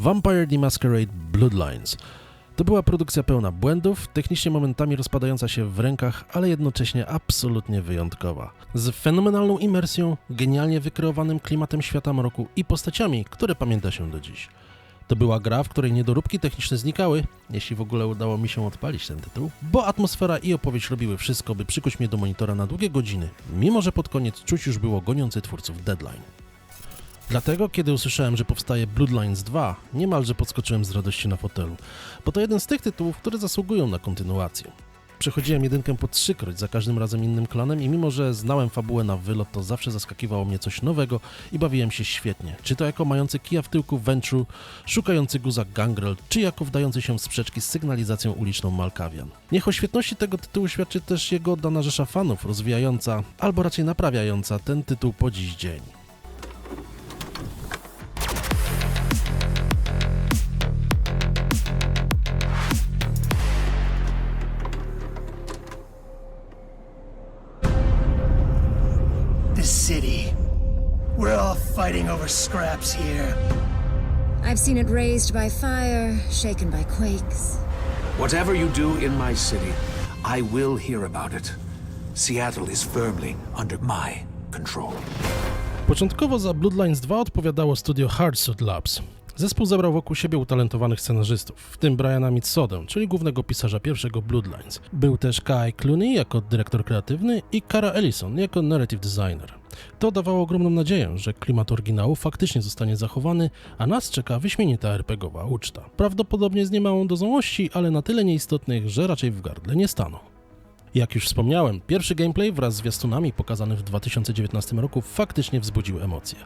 Vampire the Masquerade Bloodlines. To była produkcja pełna błędów, technicznie momentami rozpadająca się w rękach, ale jednocześnie absolutnie wyjątkowa. Z fenomenalną imersją, genialnie wykreowanym klimatem świata mroku i postaciami, które pamięta się do dziś. To była gra, w której niedoróbki techniczne znikały, jeśli w ogóle udało mi się odpalić ten tytuł, bo atmosfera i opowieść robiły wszystko, by przykuć mnie do monitora na długie godziny, mimo że pod koniec czuć już było goniący twórców deadline. Dlatego, kiedy usłyszałem, że powstaje Bloodlines 2, niemalże podskoczyłem z radości na fotelu, bo to jeden z tych tytułów, które zasługują na kontynuację. Przechodziłem jedynkę po trzykroć, za każdym razem innym klanem i mimo, że znałem fabułę na wylot, to zawsze zaskakiwało mnie coś nowego i bawiłem się świetnie. Czy to jako mający kija w tyłku Ventrue, szukający guza Gangrel, czy jako wdający się w sprzeczki z sygnalizacją uliczną Malkawian. Niech o świetności tego tytułu świadczy też jego oddana rzesza fanów, rozwijająca, albo raczej naprawiająca ten tytuł po dziś dzień. Scraps here. I've seen it raised by fire, shaken by quakes. Whatever you do in my city, I will hear about it. Seattle is firmly under my control. Początkowo za Bloodlines 2 odpowiadało studio Hardsuit Labs. Zespół zebrał wokół siebie utalentowanych scenarzystów, w tym Briana Mitsodę, czyli głównego pisarza pierwszego Bloodlines. Był też Kai Clooney jako dyrektor kreatywny i Cara Ellison jako narrative designer. To dawało ogromną nadzieję, że klimat oryginału faktycznie zostanie zachowany, a nas czeka wyśmienita RPGowa uczta. Prawdopodobnie z niemałą dozą ości, ale na tyle nieistotnych, że raczej w gardle nie staną. Jak już wspomniałem, pierwszy gameplay wraz z zwiastunami pokazany w 2019 roku faktycznie wzbudził emocje.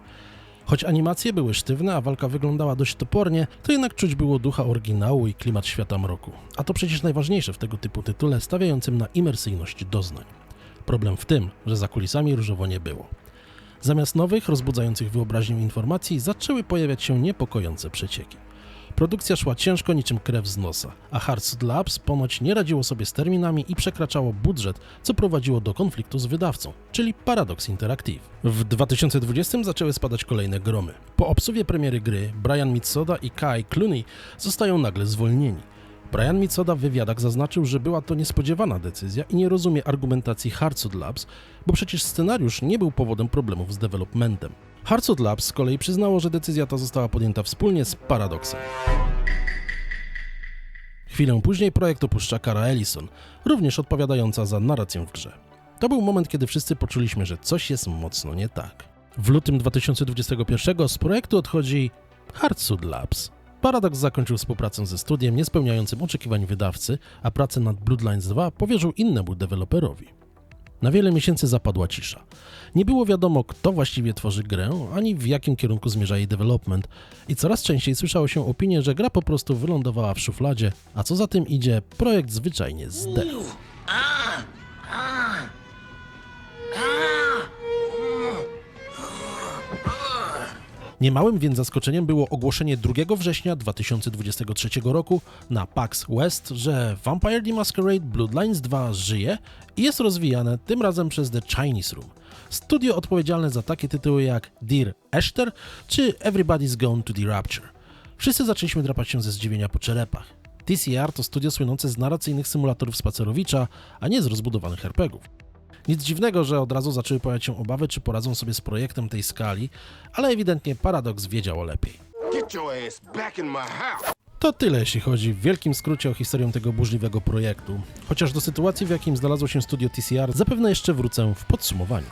Choć animacje były sztywne, a walka wyglądała dość topornie, to jednak czuć było ducha oryginału i klimat świata mroku. A to przecież najważniejsze w tego typu tytule stawiającym na imersyjność doznań. Problem w tym, że za kulisami różowo nie było. Zamiast nowych, rozbudzających wyobraźnię informacji, zaczęły pojawiać się niepokojące przecieki. Produkcja szła ciężko niczym krew z nosa, a Hardsuit Labs ponoć nie radziło sobie z terminami i przekraczało budżet, co prowadziło do konfliktu z wydawcą, czyli Paradox Interactive. W 2020 zaczęły spadać kolejne gromy. Po obsuwie premiery gry Brian Mitsoda i Kai Clooney zostają nagle zwolnieni. Brian Mitsoda w wywiadach zaznaczył, że była to niespodziewana decyzja i nie rozumie argumentacji Hardsuit Labs, bo przecież scenariusz nie był powodem problemów z developmentem. Hardsuit Labs z kolei przyznało, że decyzja ta została podjęta wspólnie z Paradoxem. Chwilę później projekt opuszcza Cara Ellison, również odpowiadająca za narrację w grze. To był moment, kiedy wszyscy poczuliśmy, że coś jest mocno nie tak. W lutym 2021 z projektu odchodzi Hardsuit Labs. Paradox zakończył współpracę ze studiem niespełniającym oczekiwań wydawcy, a pracę nad Bloodlines 2 powierzył innemu deweloperowi. Na wiele miesięcy zapadła cisza. Nie było wiadomo, kto właściwie tworzy grę, ani w jakim kierunku zmierza jej development, i coraz częściej słyszało się opinie, że gra po prostu wylądowała w szufladzie, a co za tym idzie, projekt zwyczajnie zdechł. Niemałym więc zaskoczeniem było ogłoszenie 2 września 2023 roku na PAX West, że Vampire the Masquerade Bloodlines 2 żyje i jest rozwijane tym razem przez The Chinese Room. Studio odpowiedzialne za takie tytuły jak Dear Esther czy Everybody's Gone to the Rapture. Wszyscy zaczęliśmy drapać się ze zdziwienia po czerepach. TCR to studio słynące z narracyjnych symulatorów spacerowicza, a nie z rozbudowanych RPGów. Nic dziwnego, że od razu zaczęły pojawiać się obawy, czy poradzą sobie z projektem tej skali, ale ewidentnie Paradox wiedział lepiej. To tyle, jeśli chodzi w wielkim skrócie o historię tego burzliwego projektu. Chociaż do sytuacji, w jakim znalazło się studio TCR, zapewne jeszcze wrócę w podsumowaniu.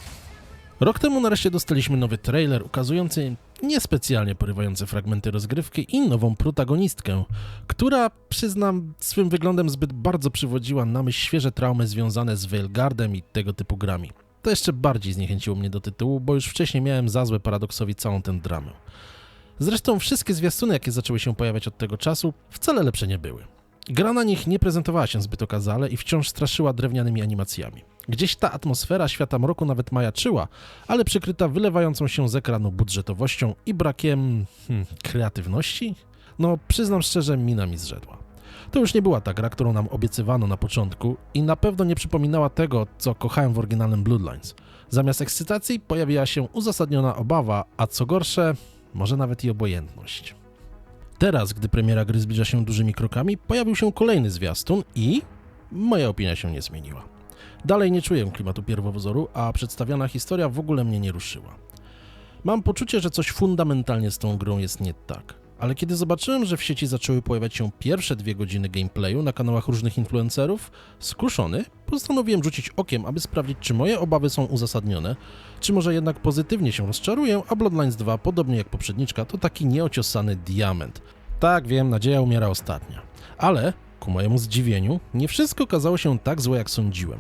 Rok temu nareszcie dostaliśmy nowy trailer ukazujący niespecjalnie porywające fragmenty rozgrywki i nową protagonistkę, która, przyznam, swym wyglądem zbyt bardzo przywodziła na myśl świeże traumy związane z Veilguardem i tego typu grami. To jeszcze bardziej zniechęciło mnie do tytułu, bo już wcześniej miałem za złe paradoksowi całą tę dramę. Zresztą wszystkie zwiastuny, jakie zaczęły się pojawiać od tego czasu, wcale lepsze nie były. Gra na nich nie prezentowała się zbyt okazale i wciąż straszyła drewnianymi animacjami. Gdzieś ta atmosfera świata mroku nawet majaczyła, ale przykryta wylewającą się z ekranu budżetowością i brakiem hmm, kreatywności? No, przyznam szczerze, mina mi zrzedła. To już nie była ta gra, którą nam obiecywano na początku i na pewno nie przypominała tego, co kochałem w oryginalnym Bloodlines. Zamiast ekscytacji pojawiła się uzasadniona obawa, a co gorsze, może nawet i obojętność. Teraz, gdy premiera gry zbliża się dużymi krokami, pojawił się kolejny zwiastun i moja opinia się nie zmieniła. Dalej nie czuję klimatu pierwowzoru, a przedstawiana historia w ogóle mnie nie ruszyła. Mam poczucie, że coś fundamentalnie z tą grą jest nie tak. Ale kiedy zobaczyłem, że w sieci zaczęły pojawiać się pierwsze dwie godziny gameplayu na kanałach różnych influencerów, skuszony, postanowiłem rzucić okiem, aby sprawdzić, czy moje obawy są uzasadnione, czy może jednak pozytywnie się rozczaruję, a Bloodlines 2, podobnie jak poprzedniczka, to taki nieociosany diament. Tak, wiem, nadzieja umiera ostatnia. Ale, ku mojemu zdziwieniu, nie wszystko okazało się tak złe, jak sądziłem.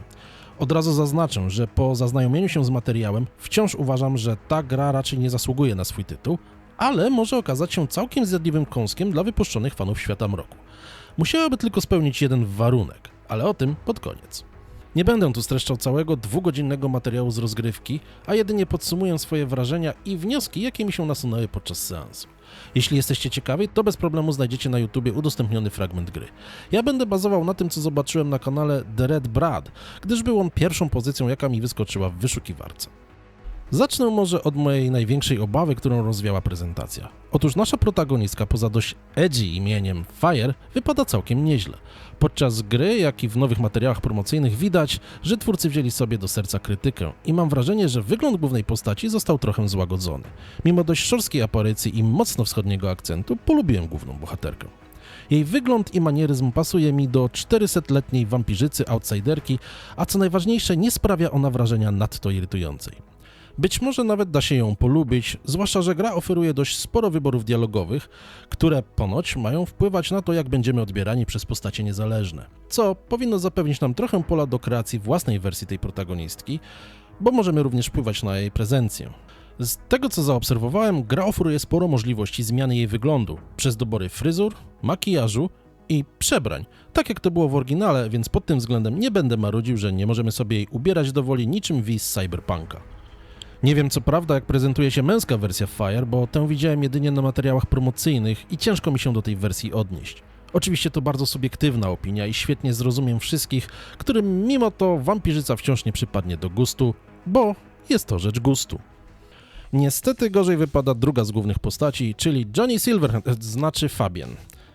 Od razu zaznaczę, że po zaznajomieniu się z materiałem wciąż uważam, że ta gra raczej nie zasługuje na swój tytuł, ale może okazać się całkiem zjadliwym kąskiem dla wypuszczonych fanów Świata Mroku. Musiałaby tylko spełnić jeden warunek, ale o tym pod koniec. Nie będę tu streszczał całego dwugodzinnego materiału z rozgrywki, a jedynie podsumuję swoje wrażenia i wnioski, jakie mi się nasunęły podczas seansu. Jeśli jesteście ciekawi, to bez problemu znajdziecie na YouTubie udostępniony fragment gry. Ja będę bazował na tym, co zobaczyłem na kanale The Red Brad, gdyż był on pierwszą pozycją, jaka mi wyskoczyła w wyszukiwarce. Zacznę może od mojej największej obawy, którą rozwiała prezentacja. Otóż nasza protagonistka, poza dość edgy imieniem Fire, wypada całkiem nieźle. Podczas gry, jak i w nowych materiałach promocyjnych widać, że twórcy wzięli sobie do serca krytykę i mam wrażenie, że wygląd głównej postaci został trochę złagodzony. Mimo dość szorstkiej aparycji i mocno wschodniego akcentu, polubiłem główną bohaterkę. Jej wygląd i manieryzm pasuje mi do 400-letniej wampirzycy outsiderki, a co najważniejsze, nie sprawia ona wrażenia nadto irytującej. Być może nawet da się ją polubić, zwłaszcza, że gra oferuje dość sporo wyborów dialogowych, które ponoć mają wpływać na to, jak będziemy odbierani przez postacie niezależne. Co powinno zapewnić nam trochę pola do kreacji własnej wersji tej protagonistki, bo możemy również wpływać na jej prezencję. Z tego co zaobserwowałem, gra oferuje sporo możliwości zmiany jej wyglądu przez dobory fryzur, makijażu i przebrań, tak jak to było w oryginale, więc pod tym względem nie będę marudził, że nie możemy sobie jej ubierać do woli niczym Wi z Cyberpunka. Nie wiem co prawda, jak prezentuje się męska wersja Fire, bo tę widziałem jedynie na materiałach promocyjnych i ciężko mi się do tej wersji odnieść. Oczywiście to bardzo subiektywna opinia i świetnie zrozumiem wszystkich, którym mimo to wampirzyca wciąż nie przypadnie do gustu, bo jest to rzecz gustu. Niestety gorzej wypada druga z głównych postaci, czyli Johnny Silverhand, znaczy Fabian.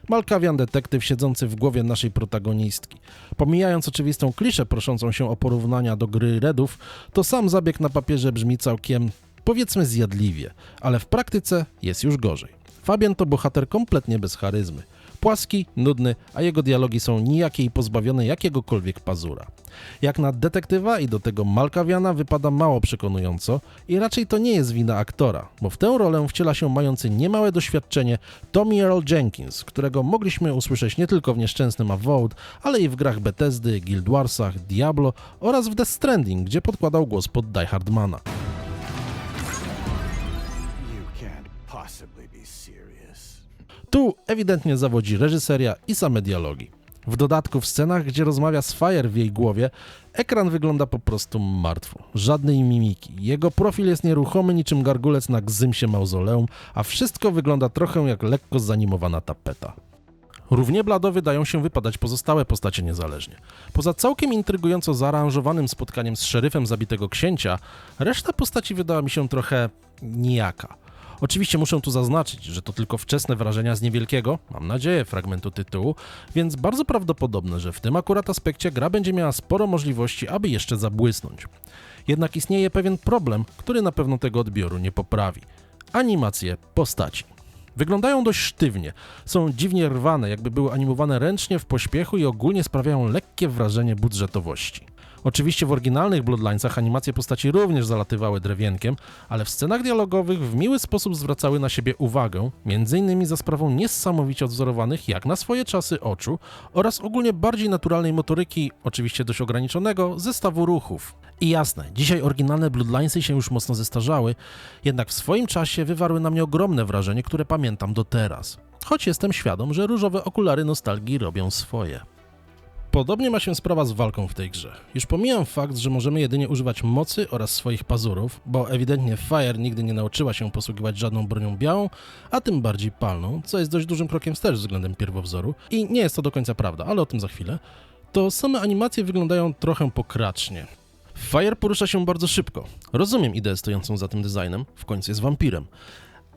Malkawian detektyw siedzący w głowie naszej protagonistki. Pomijając oczywistą kliszę proszącą się o porównania do gry Redów, to sam zabieg na papierze brzmi całkiem, powiedzmy, zjadliwie, ale w praktyce jest już gorzej. Fabian to bohater kompletnie bez charyzmy. Płaski, nudny, a jego dialogi są nijakie i pozbawione jakiegokolwiek pazura. Jak na detektywa i do tego Malkawiana wypada mało przekonująco i raczej to nie jest wina aktora, bo w tę rolę wciela się mający niemałe doświadczenie Tommy Earl Jenkins, którego mogliśmy usłyszeć nie tylko w nieszczęsnym Avowed, ale i w grach Bethesdy, Guild Warsach, Diablo oraz w Death Stranding, gdzie podkładał głos pod Die Hardmana. Tu ewidentnie zawodzi reżyseria i same dialogi. W dodatku w scenach, gdzie rozmawia z Fire w jej głowie, ekran wygląda po prostu martwo. Żadnej mimiki. Jego profil jest nieruchomy niczym gargulec na gzymsie mauzoleum, a wszystko wygląda trochę jak lekko zanimowana tapeta. Równie blado wydają się wypadać pozostałe postacie niezależnie. Poza całkiem intrygująco zaaranżowanym spotkaniem z szeryfem zabitego księcia, reszta postaci wydała mi się trochę nijaka. Oczywiście muszę tu zaznaczyć, że to tylko wczesne wrażenia z niewielkiego, mam nadzieję, fragmentu tytułu, więc bardzo prawdopodobne, że w tym akurat aspekcie gra będzie miała sporo możliwości, aby jeszcze zabłysnąć. Jednak istnieje pewien problem, który na pewno tego odbioru nie poprawi. Animacje postaci. Wyglądają dość sztywnie, są dziwnie rwane, jakby były animowane ręcznie w pośpiechu i ogólnie sprawiają lekkie wrażenie budżetowości. Oczywiście w oryginalnych Bloodlinesach animacje postaci również zalatywały drewienkiem, ale w scenach dialogowych w miły sposób zwracały na siebie uwagę, m.in. za sprawą niesamowicie odzorowanych jak na swoje czasy oczu oraz ogólnie bardziej naturalnej motoryki, oczywiście dość ograniczonego, zestawu ruchów. I jasne, dzisiaj oryginalne Bloodlinesy się już mocno zestarzały, jednak w swoim czasie wywarły na mnie ogromne wrażenie, które pamiętam do teraz. Choć jestem świadom, że różowe okulary nostalgii robią swoje. Podobnie ma się sprawa z walką w tej grze. Już pomijam fakt, że możemy jedynie używać mocy oraz swoich pazurów, bo ewidentnie Fire nigdy nie nauczyła się posługiwać żadną bronią białą, a tym bardziej palną, co jest dość dużym krokiem wstecz względem pierwowzoru i nie jest to do końca prawda, ale o tym za chwilę. To same animacje wyglądają trochę pokracznie. Fire porusza się bardzo szybko. Rozumiem ideę stojącą za tym designem, w końcu jest wampirem.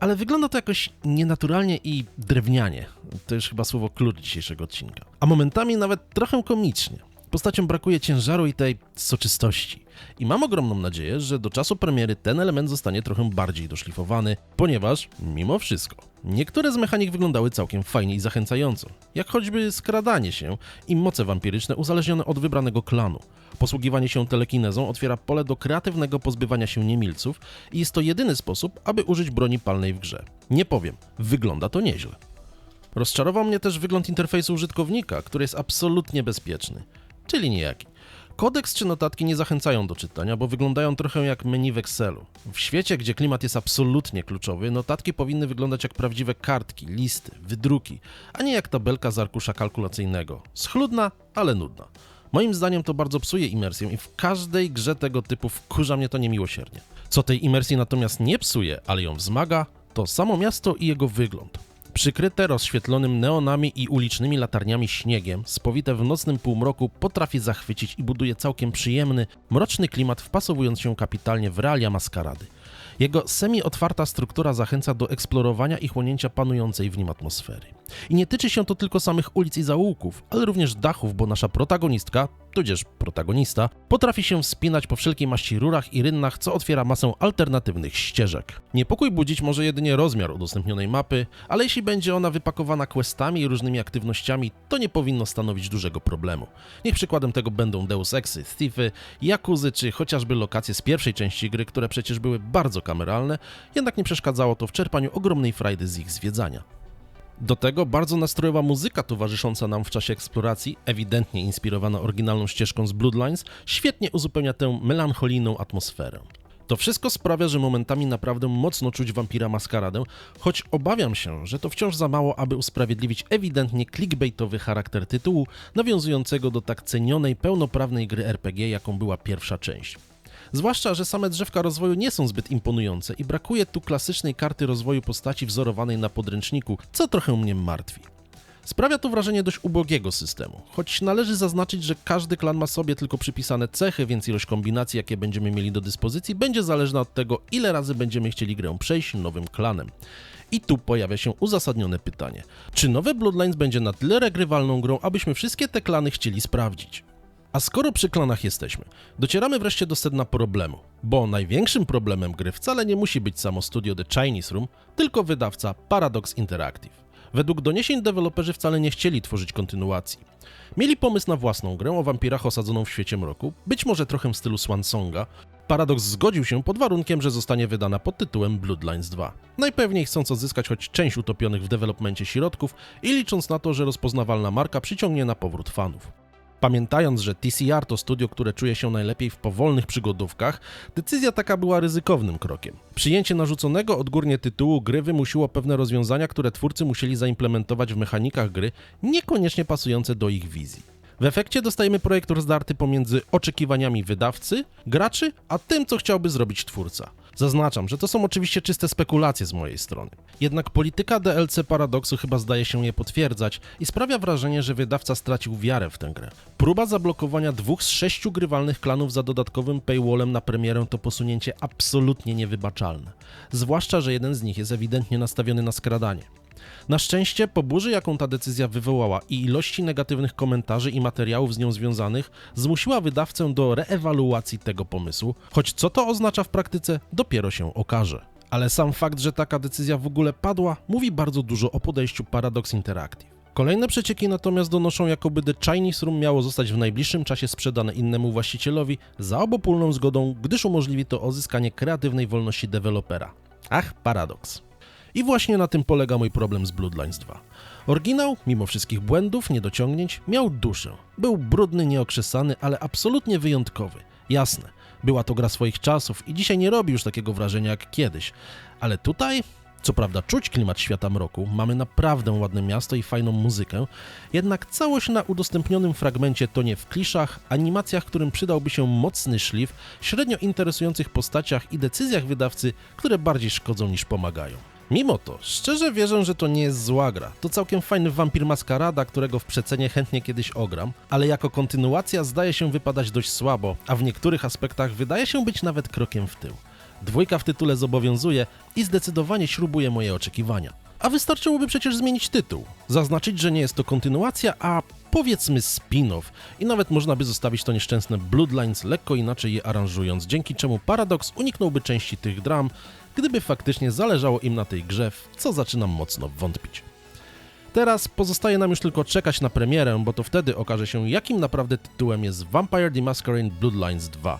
Ale wygląda to jakoś nienaturalnie i drewnianie. To już chyba słowo klucz dzisiejszego odcinka. A momentami nawet trochę komicznie. Postaciom brakuje ciężaru i tej soczystości. I mam ogromną nadzieję, że do czasu premiery ten element zostanie trochę bardziej doszlifowany, ponieważ, mimo wszystko, niektóre z mechanik wyglądały całkiem fajnie i zachęcająco, jak choćby skradanie się i moce wampiryczne uzależnione od wybranego klanu. Posługiwanie się telekinezą otwiera pole do kreatywnego pozbywania się niemilców i jest to jedyny sposób, aby użyć broni palnej w grze. Nie powiem, wygląda to nieźle. Rozczarował mnie też wygląd interfejsu użytkownika, który jest absolutnie bezpieczny, czyli niejaki. Kodeks czy notatki nie zachęcają do czytania, bo wyglądają trochę jak menu w Excelu. W świecie, gdzie klimat jest absolutnie kluczowy, notatki powinny wyglądać jak prawdziwe kartki, listy, wydruki, a nie jak tabelka z arkusza kalkulacyjnego. Schludna, ale nudna. Moim zdaniem to bardzo psuje imersję i w każdej grze tego typu wkurza mnie to niemiłosiernie. Co tej imersji natomiast nie psuje, ale ją wzmaga, to samo miasto i jego wygląd. Przykryte rozświetlonym neonami i ulicznymi latarniami śniegiem, spowite w nocnym półmroku, potrafi zachwycić i buduje całkiem przyjemny, mroczny klimat, wpasowując się kapitalnie w realia maskarady. Jego semi-otwarta struktura zachęca do eksplorowania i chłonięcia panującej w nim atmosfery. I nie tyczy się to tylko samych ulic i zaułków, ale również dachów, bo nasza protagonistka, tudzież protagonista, potrafi się wspinać po wszelkiej maści rurach i rynnach, co otwiera masę alternatywnych ścieżek. Niepokój budzić może jedynie rozmiar udostępnionej mapy, ale jeśli będzie ona wypakowana questami i różnymi aktywnościami, to nie powinno stanowić dużego problemu. Niech przykładem tego będą Deus Exy, Thiefy, Yakuzy czy chociażby lokacje z pierwszej części gry, które przecież były bardzo kameralne, jednak nie przeszkadzało to w czerpaniu ogromnej frajdy z ich zwiedzania. Do tego bardzo nastrojowa muzyka towarzysząca nam w czasie eksploracji, ewidentnie inspirowana oryginalną ścieżką z Bloodlines, świetnie uzupełnia tę melancholijną atmosferę. To wszystko sprawia, że momentami naprawdę mocno czuć wampira maskaradę, choć obawiam się, że to wciąż za mało, aby usprawiedliwić ewidentnie clickbaitowy charakter tytułu, nawiązującego do tak cenionej, pełnoprawnej gry RPG, jaką była pierwsza część. Zwłaszcza, że same drzewka rozwoju nie są zbyt imponujące i brakuje tu klasycznej karty rozwoju postaci wzorowanej na podręczniku, co trochę mnie martwi. Sprawia to wrażenie dość ubogiego systemu, choć należy zaznaczyć, że każdy klan ma sobie tylko przypisane cechy, więc ilość kombinacji, jakie będziemy mieli do dyspozycji, będzie zależna od tego, ile razy będziemy chcieli grę przejść nowym klanem. I tu pojawia się uzasadnione pytanie: czy nowe Bloodlines będzie na tyle regrywalną grą, abyśmy wszystkie te klany chcieli sprawdzić? A skoro przy klanach jesteśmy, docieramy wreszcie do sedna problemu, bo największym problemem gry wcale nie musi być samo studio The Chinese Room, tylko wydawca Paradox Interactive. Według doniesień deweloperzy wcale nie chcieli tworzyć kontynuacji. Mieli pomysł na własną grę o wampirach osadzoną w świecie mroku, być może trochę w stylu Swansonga. Paradox zgodził się pod warunkiem, że zostanie wydana pod tytułem Bloodlines 2. Najpewniej chcąc odzyskać choć część utopionych w dewelopmencie środków i licząc na to, że rozpoznawalna marka przyciągnie na powrót fanów. Pamiętając, że TCR to studio, które czuje się najlepiej w powolnych przygodówkach, decyzja taka była ryzykownym krokiem. Przyjęcie narzuconego odgórnie tytułu gry wymusiło pewne rozwiązania, które twórcy musieli zaimplementować w mechanikach gry, niekoniecznie pasujące do ich wizji. W efekcie dostajemy projekt rozdarty pomiędzy oczekiwaniami wydawcy, graczy, a tym, co chciałby zrobić twórca. Zaznaczam, że to są oczywiście czyste spekulacje z mojej strony. Jednak polityka DLC Paradoksu chyba zdaje się je potwierdzać i sprawia wrażenie, że wydawca stracił wiarę w tę grę. Próba zablokowania dwóch z sześciu grywalnych klanów za dodatkowym paywallem na premierę to posunięcie absolutnie niewybaczalne. Zwłaszcza, że jeden z nich jest ewidentnie nastawiony na skradanie. Na szczęście, po burzy, jaką ta decyzja wywołała i ilości negatywnych komentarzy i materiałów z nią związanych, zmusiła wydawcę do reewaluacji tego pomysłu, choć co to oznacza w praktyce, dopiero się okaże. Ale sam fakt, że taka decyzja w ogóle padła, mówi bardzo dużo o podejściu Paradox Interactive. Kolejne przecieki natomiast donoszą, jakoby The Chinese Room miało zostać w najbliższym czasie sprzedane innemu właścicielowi za obopólną zgodą, gdyż umożliwi to odzyskanie kreatywnej wolności dewelopera. Ach, paradoks. I właśnie na tym polega mój problem z Bloodlines 2. Oryginał, mimo wszystkich błędów, niedociągnięć, miał duszę. Był brudny, nieokrzesany, ale absolutnie wyjątkowy. Jasne, była to gra swoich czasów i dzisiaj nie robi już takiego wrażenia jak kiedyś. Ale tutaj, co prawda czuć klimat świata mroku, mamy naprawdę ładne miasto i fajną muzykę, jednak całość na udostępnionym fragmencie to nie w kliszach, animacjach, którym przydałby się mocny szlif, średnio interesujących postaciach i decyzjach wydawcy, które bardziej szkodzą niż pomagają. Mimo to, szczerze wierzę, że to nie jest zła gra. To całkiem fajny wampir maskarada, którego w przecenie chętnie kiedyś ogram, ale jako kontynuacja zdaje się wypadać dość słabo, a w niektórych aspektach wydaje się być nawet krokiem w tył. Dwójka w tytule zobowiązuje i zdecydowanie śrubuje moje oczekiwania. A wystarczyłoby przecież zmienić tytuł, zaznaczyć, że nie jest to kontynuacja, a powiedzmy spin-off i nawet można by zostawić to nieszczęsne Bloodlines lekko inaczej je aranżując, dzięki czemu Paradox uniknąłby części tych dram, gdyby faktycznie zależało im na tej grze, w co zaczynam mocno wątpić. Teraz pozostaje nam już tylko czekać na premierę, bo to wtedy okaże się, jakim naprawdę tytułem jest Vampire the Masquerade Bloodlines 2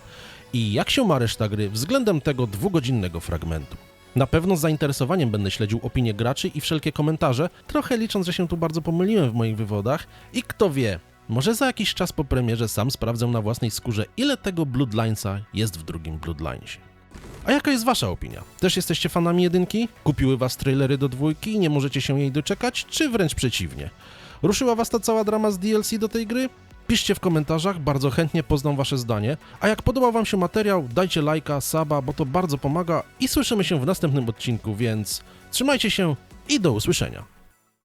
i jak się ma reszta gry względem tego dwugodzinnego fragmentu. Na pewno z zainteresowaniem będę śledził opinie graczy i wszelkie komentarze, trochę licząc, że się tu bardzo pomyliłem w moich wywodach i kto wie, może za jakiś czas po premierze sam sprawdzę na własnej skórze, ile tego Bloodlinesa jest w drugim Bloodlinesie. A jaka jest wasza opinia? Też jesteście fanami jedynki? Kupiły was trailery do dwójki i nie możecie się jej doczekać, czy wręcz przeciwnie? Ruszyła was ta cała drama z DLC do tej gry? Piszcie w komentarzach, bardzo chętnie poznam wasze zdanie. A jak podobał wam się materiał, dajcie lajka, saba, bo to bardzo pomaga i słyszymy się w następnym odcinku, więc trzymajcie się i do usłyszenia.